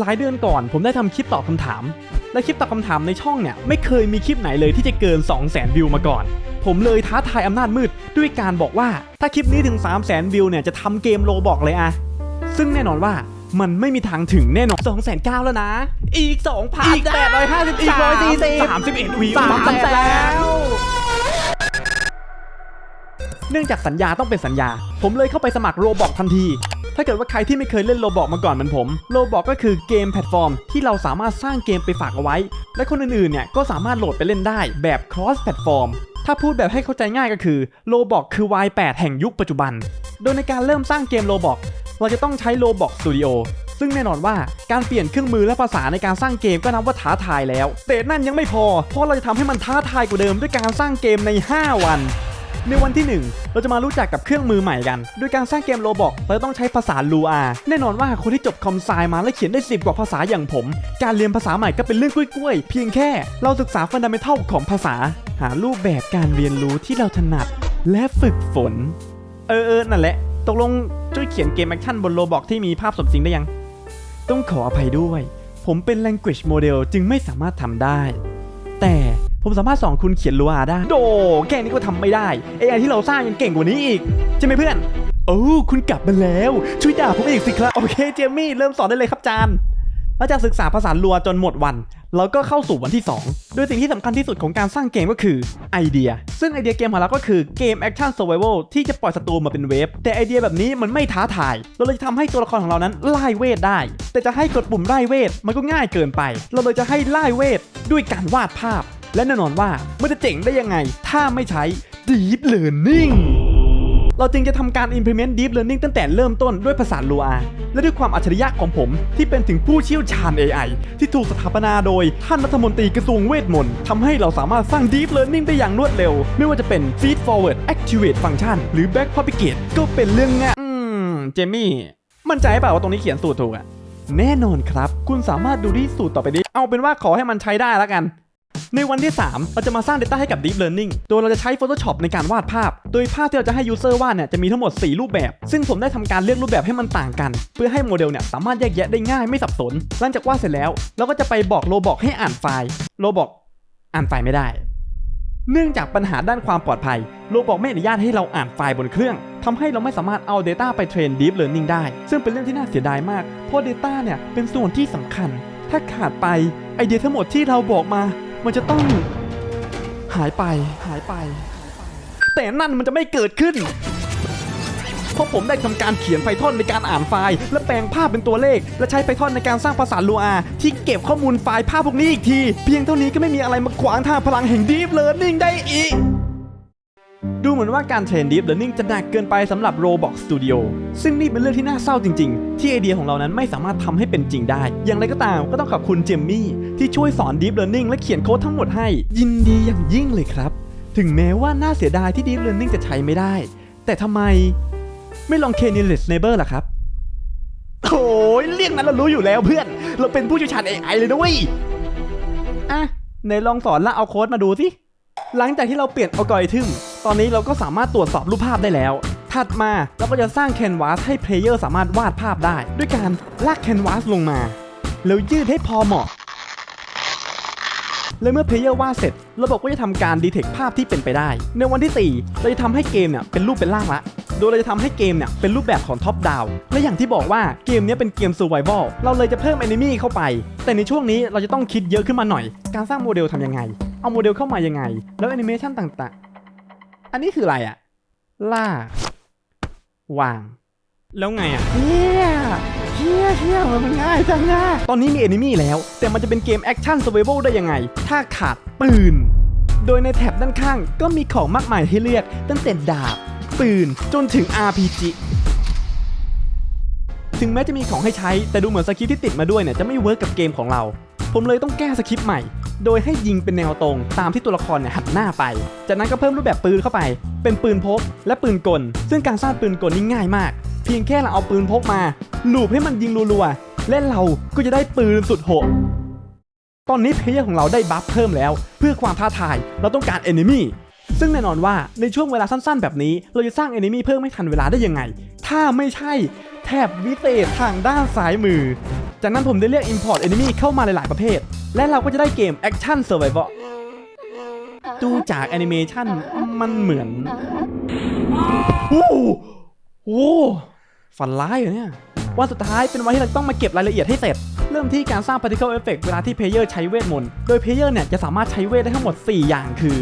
หลายเดือนก่อนผมได้ทำคลิปตอบคำถาม และคลิปตอบคำถามในช่องเนี่ยไม่เคยมีคลิปไหนเลยที่จะเกิน 2 0 0 0 0 0 วิวมาก่อน ผมเลยท้าทายอำนาจมืด ด้วยการบอกว่าถ้าคลิปนี้ถึง 3 0 0 0 0 0 วิวเนี่ยจะทำเกมโลบอกเลยอะซึ่งแน่นอนว่ามันไม่มีทางถึงแน่นอน2 0 0 0 0 0แล้วนะ อีก2,000อีก850อีก140 31วิวสามแสนแล้ว เนื่องจากสัญญาต้องเป็นสัญญา ผมเลยเข้าไปสมัครโรบอกทันที ถ้าเกิดว่าใครที่ไม่เคยเล่นโรบอกมาก่อนเหมือนผมโรบอกก็คือเกมแพลตฟอร์ม ที่เราสามารถสร้างเกมไปฝากเอาไว้ และคนอื่นๆเนี่ยก็สามารถโหลดไปเล่นได้แบบ cross platform ถ้าพูดแบบให้เข้าใจง่ายก็คือโรบอกคือ Y8 แห่งยุคปัจจุบัน โดยในการเริ่มสร้างเกมโรบอกเราจะต้องใช้โรบอกสตูดิโอซึ่งแน่นอนว่าการเปลี่ยนเครื่องมือและภาษาในการสร้างเกมก็นับว่าท้าทายแล้ว แต่นั่นยังไม่พอ เพราะเราจะทำให้มันท้าทายกว่าเดิมด้วยการสร้างเกมใน 5 วัน ในวันที่ 1 เราจะมารู้จักกับเครื่องมือใหม่กัน โดยการสร้างเกมโรบอกเราต้องใช้ภาษาลูอาแน่นอนว่าคนที่จบคอมไซมาและเขียนได้10กว่าภาษาอย่างผม การเรียนภาษาใหม่ก็เป็นเรื่องกล้วยๆ เพียงแค่เราศึกษาฟันดัมเมทัลของภาษา หารูปแบบการเรียนรู้ที่เราถนัด และฝึกฝน เออเออนั่นแหละ ตกลงช่วยเขียนเกมแอคชั่นบนโรบอกที่มีภาพสมจริงได้ยัง ต้องขออภัยด้วย ผมเป็น language model จึงไม่สามารถทำได้ แต่ ผมสามารถสอนคุณเขียนลูอาได้ โดแค่นี้ก็ทำไม่ได้ AI ที่เราสร้างยังเก่งกว่านี้อีกใช่ไหมเพื่อน โอ้คุณกลับมาแล้ว ช่วยด่าผมอีกสิครับ โอเคเจมี่เริ่มสอนได้เลยครับจานหลังจากศึกษาภาษาลัวจนหมดวัน เราก็เข้าสู่วันที่ 2 โดยสิ่งที่สำคัญที่สุดของการสร้างเกมก็คือไอเดีย ซึ่งไอเดียเกมของเราก็คือเกมแอคชั่น s u r v i v a l ที่จะปล่อยศัตรูมาเป็นเวฟ แต่ไอเดียแบบนี้มันไม่ท้าทาย เราเลยจะทำให้ตัวละครของเรานั้นไล่เวทได้ แต่จะให้กดปุ่มไล่เวทมันก็ง่ายเกินไป เราเลยจะให้ไล่เวทด้วยการวาดภาพ และแน่นอนว่ามันจะเจ๋งได้ยังไง ถ้าไม่ใช้ Deep Learning เราจึงจะทำการ implement deep learning ตั้งแต่เริ่มต้นด้วยภาษา Lua และด้วยความอัจฉริยะของผมที่เป็นถึงผู้เชี่ยวชาญ AI ที่ถูกสถาปนาโดย ท่านรัฐมนตรีกระทรวงเวทมนต์ทำให้เราสามารถสร้าง deep learning ได้อย่างรวดเร็ว ไม่ว่าจะเป็น feed forward activate function หรือ back propagate ก็เป็นเรื่องง่ายอืม เจมี่ มั่นใจเปล่าว่าตรงนี้เขียนสูตรถูกอะแน่นอนครับ คุณสามารถดูที่สูตรต่อไปนี้ เอาเป็นว่าขอให้มันใช้ได้แล้วกัน ในวันที่ 3 เราจะมาสร้าง Data ให้กับ Deep Learning โดยเราจะใช้ Photoshop ในการวาดภาพ โดยภาพที่เราจะให้ User วาดเนี่ยจะมีทั้งหมด 4 รูปแบบ ซึ่งผมได้ทำการเลือกรูปแบบให้มันต่างกัน เพื่อให้โมเดลเนี่ยสามารถแยกแยะได้ง่ายไม่สับสน หลังจากวาดเสร็จแล้วเราก็จะไปบอกโรบอกให้อ่านไฟล์โรบอกอ่านไฟล์ไม่ได้ เนื่องจากปัญหาด้านความปลอดภัยโรบอกไม่อนุญาตให้เราอ่านไฟล์บนเครื่องทำให้เราไม่สามารถเอา Data ไปเทรน Deep Learning ได้ ซึ่งเป็นเรื่องที่น่าเสียดายมาก เพราะ Data เนี่ยเป็นส่วนที่สำคัญ ถ้าขาดไปไอเดียทั้งหมดที่เราบอกมา มันจะต้อง หายไปหายไป แต่นั่นมันจะไม่เกิดขึ้น เพราะผมได้ทำการเขียนไพทอนในการอ่านไฟล์ และแปลงภาพเป็นตัวเลข และใช้ไพทอนในการสร้างภาษาลูอาที่เก็บข้อมูลไฟล์ภาพพวกนี้อีกที เพียงเท่านี้ก็ไม่มีอะไรมาขวางทางพลังแห่ง Deep Learning ได้อีก ดูเหมือนว่าการเทรน Deep Learning จะหนักเกินไปสำหรับ Roblox Studio ซึ่งนี่เป็นเรื่องที่น่าเศร้าจริงๆ ที่ไอเดียของเรานั้นไม่สามารถทำให้เป็นจริงได้ อย่างไรก็ตามก็ต้องขอบคุณเจมมี่ที่ช่วยสอน Deep Learning และเขียนโค้ดทั้งหมดให้ ยินดีอย่างยิ่งเลยครับ ถึงแม้ว่าน่าเสียดายที่ Deep Learning จะใช้ไม่ได้ แต่ทำไมไม่ลอง k n e l e s Neighbor ล่ะครับโอ้ยเรื่องนั้นเรารู้อยู่แล้วเพื่อน เราเป็นผู้เชี่ยวชาญ AI เลยนะเว้ยอะไหนลองสอนแล้วเอาโค้ดมาดูสิหลังจากที่เราเปลี่ยนอัลกอริทึมตอนนี้เราก็สามารถตรวจสอบรูปภาพได้แล้ว ถัดมาเราก็จะสร้างแคนวาสให้เพลเยอร์สามารถวาดภาพได้ ด้วยการลากแคนวาสลงมา แล้วยืดให้พอเหมาะ และเมื่อเพลเยอร์วาดเสร็จ ระบบก็จะทำการดีเทคภาพที่เป็นไปได้ ในวันที่ 4 เราจะทำให้เกมเนี่ยเป็นรูปเป็นร่างละโดยเราจะทำให้เกมเนี่ยเป็นรูปแบบของท็อปดาวและอย่างที่บอกว่าเกมนี้เป็นเกม Survival เราเลยจะเพิ่ม Enemy เข้าไป แต่ในช่วงนี้เราจะต้องคิดเยอะขึ้นมาหน่อย การสร้างโมเดลทำยังไง เอาโมเดลเข้ามายังไง แล้วแอนิเมชันต่างๆ อันนี้คืออะไรอะล่าวาง แล้วไงอะเฮียเฮียเฮียมันง่ายจังนะตอนนี้มี Enemy แล้ว แต่มันจะเป็นเกมแอคชั่น Survival ได้ยังไง ถ้าขาดปืน โดยในแท็บด้านข้างก็มีของมากมายให้เลือก ตั้งแต่ดาบ ปืน จนถึง RPG ถึงแม้จะมีของให้ใช้แต่ดูเหมือนสคริปต์ที่ติดมาด้วยเนี่ยจะไม่เวิร์กกับเกมของเรา ผมเลยต้องแก้สคริปต์ใหม่ โดยให้ยิงเป็นแนวตรงตามที่ตัวละครเนี่ยหันหน้าไป จากนั้นก็เพิ่มรูปแบบปืนเข้าไป เป็นปืนพกและปืนกล ซึ่งการสร้างปืนกลนี่ง่ายมาก เพียงแค่เราเอาปืนพกมาลูบให้มันยิงรัวๆ และเราก็จะได้ปืนสุดโหดตอนนี้เพลเยอร์ของเราได้บัฟเพิ่มแล้ว เพื่อความท้าทายเราต้องการ Enemy ซึ่งแน่นอนว่าในช่วงเวลาสั้นๆ แบบนี้ เราจะสร้าง Enemy เพิ่มไม่ทันเวลาได้ยังไง ถ้าไม่ใช่แถบวิเศษทางด้านซ้ายมือจจากนั้นผมได้เรียก Import Enemy เข้ามาหลายๆประเภท และเราก็จะได้เกม Action Survival ดูจากแอนิเมชันมันเหมือนโอ้โหโอ้โหฝันร้ายเหรอเนี่ย วันสุดท้ายเป็นวันที่เราต้องมาเก็บรายละเอียดให้เสร็จ เริ่มที่การสร้าง particle effect เวลาที่เพลเยอร์ใช้เวทมนต์ โดยเพลเยอร์เนี่ยจะสามารถใช้เวทได้ทั้งหมด 4 อย่างคือ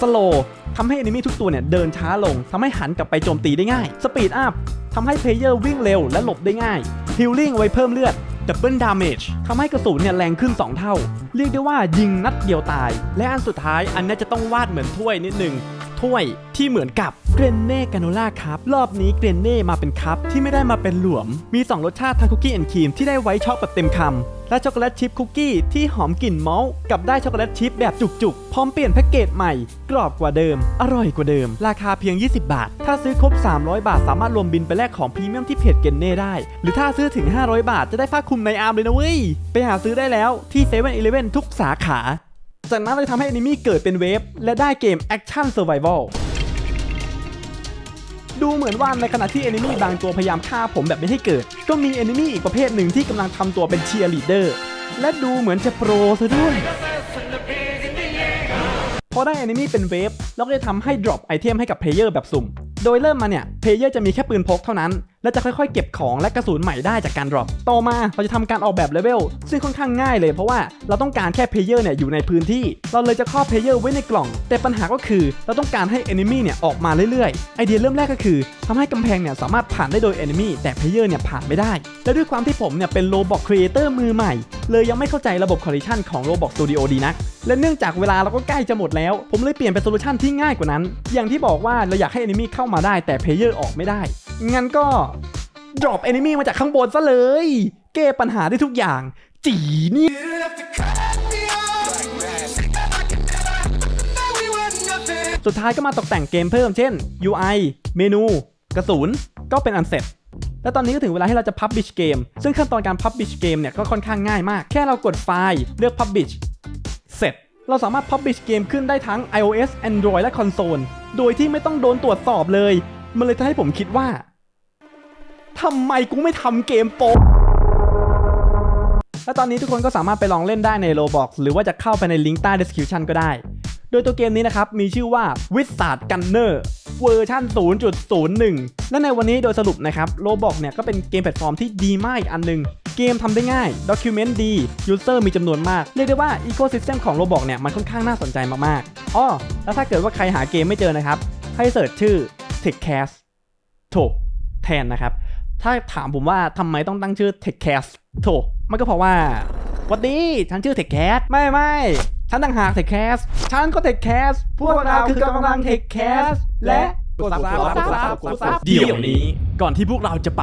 slow ทำให้ enemy ทุกตัวเนี่ยเดินช้าลง ทำให้หันกลับไปโจมตีได้ง่าย speed up ทำให้เพลเยอร์วิ่งเร็วและหลบได้ง่าย healing ไว้เพิ่มเลือด ดับเบิลดาเมจทำให้กระสุนเนี่ยแรงขึ้น 2 เท่า เรียกได้ว่ายิงนัดเดียวตาย และอันสุดท้ายอันนี้จะต้องวาดเหมือนถ้วยนิดนึง ถ้วยที่เหมือนกับเกรนเน่กาโนล่าครับ รอบนี้เกรนเน่มาเป็นคัพที่ไม่ได้มาเป็นหลวม มี 2 รสชาติทั้งคุกกี้แอนด์ครีมที่ได้ไว้ช็อกแบบเต็มคำ และช็อกโกแลตชิพคุกกี้ที่หอมกลิ่นมอลต์กับได้ช็อกโกแลตชิพแบบจุกๆ พร้อมเปลี่ยนแพ็กเกจใหม่ กรอบกว่าเดิม อร่อยกว่าเดิม ราคาเพียง 20 บาท ถ้าซื้อครบ 300 บาท สามารถรวมบินไปแลกของพรีเมียมที่เพจเกนเน่ได้ หรือถ้าซื้อถึง 500 บาทจะได้ผ้าคลุมในอาร์มเลยนะเว้ยไปหาซื้อได้แล้วที่7 e เ e ่ e อทุกสาขา จากนั้นเลยทำให้แอนิมีเกิดเป็นเวฟและได้เกม Action Survival ดูเหมือนว่าในขณะที่แอนิมีบางตัวพยายามฆ่าผมแบบไม่ให้เกิด ก็มีแอนิมีอีกประเภทหนึ่งที่กำลังทำตัวเป็นเชียร์ลีดเดอร์ และดูเหมือนจะโปรซะด้วย พอได้แอนิมีเป็นเวฟเราก็จะทำให้ drop ไอเทมให้กับเพลเยอร์แบบสุ่ม โดยเริ่มมาเนี่ย เพลเยอร์จะมีแค่ปืนพกเท่านั้น และจะค่อยๆ เก็บของและกระสุนใหม่ได้จากการ drop ต่อมาเราจะทำการออกแบบเลเวลซึ่งค่อนข้างง่ายเลยเพราะว่าเราต้องการแค่เพลเยอร์เนี่ยอยู่ในพื้นที่ เราเลยจะครอบเพลเยอร์ไว้ในกล่อง แต่ปัญหาก็คือเราต้องการให้ enemy เนี่ยออกมาเรื่อยๆ ไอเดียเริ่มแรกก็คือทำให้กำแพงเนี่ยสามารถผ่านได้โดย enemy แต่เพลเยอร์เนี่ยผ่านไม่ได้ และด้วยความที่ผมเนี่ยเป็นโ o บอกครีเอเตอร์มือใหม่ เลยยังไม่เข้าใจระบบ collision ของ Roblox Studio ดีนักและเนื่องจากเวลาเราก็ใกล้จะหมดแล้ว ผมเลยเปลี่ยนเป็นโซลูชันที่ง่ายกว่านั้น อย่างที่บอกว่าเราอยากให้ enemy เข้ามาได้แต่เพลเยอร์ออกไม่ได้ งั้นก็ drop enemy มาจากข้างบนซะเลย แก้ปัญหาได้ทุกอย่าง จีนี่สุดท้ายก็มาตกแต่งเกมเพิ่มเช่น UI เมนู กระสุน ก็เป็นอันเสร็จ และตอนนี้ก็ถึงเวลาให้เราจะ publish เกม ซึ่งขั้นตอนการ publish เกมเนี่ยก็ค่อนข้างง่ายมาก แค่เรากดไฟล์เลือก publish เสร็จ เราสามารถ publish เกมขึ้นได้ทั้ง iOS Android และ console โดยที่ไม่ต้องโดนตรวจสอบเลย มันเลยทำให้ผมคิดว่า ทำไมกูไม่ทำเกมโปะและตอนนี้ทุกคนก็สามารถไปลองเล่นได้ใน Roblox หรือว่าจะเข้าไปในลิงก์ใต้ description ก็ได้ โดยตัวเกมนี้นะครับ มีชื่อว่า Wizard Gunner เวอร์ชัน0.01 และในวันนี้โดยสรุปนะครับ Roblox เนี่ยก็เป็นเกมแพลตฟอร์มที่ดีมากอีกอันหนึง เกมทำได้ง่าย Document ดี User มีจำนวนมาก เรียกได้ว่า Ecosystem ของ Roblox เนี่ยมันค่อนข้างน่าสนใจมากๆอ้อแล้วถ้าเกิดว่าใครหาเกมไม่เจอนะครับให้เสิร์ชชื่อ TechCast โถแทนนะครับ ถ้าถามผมว่าทำไมต้องตั้งชื่อ TechCast โถมันก็เพราะว่าหวัดดีฉันชื่อ TechCast ไม่ไม่ฉันต่างหาก TechCast ฉันก็ TechCast พวกเราคือกำลัง TechCast และกดซับกดซับกดซับเดี๋ยวนี้ก่อนที่พวกเราจะไป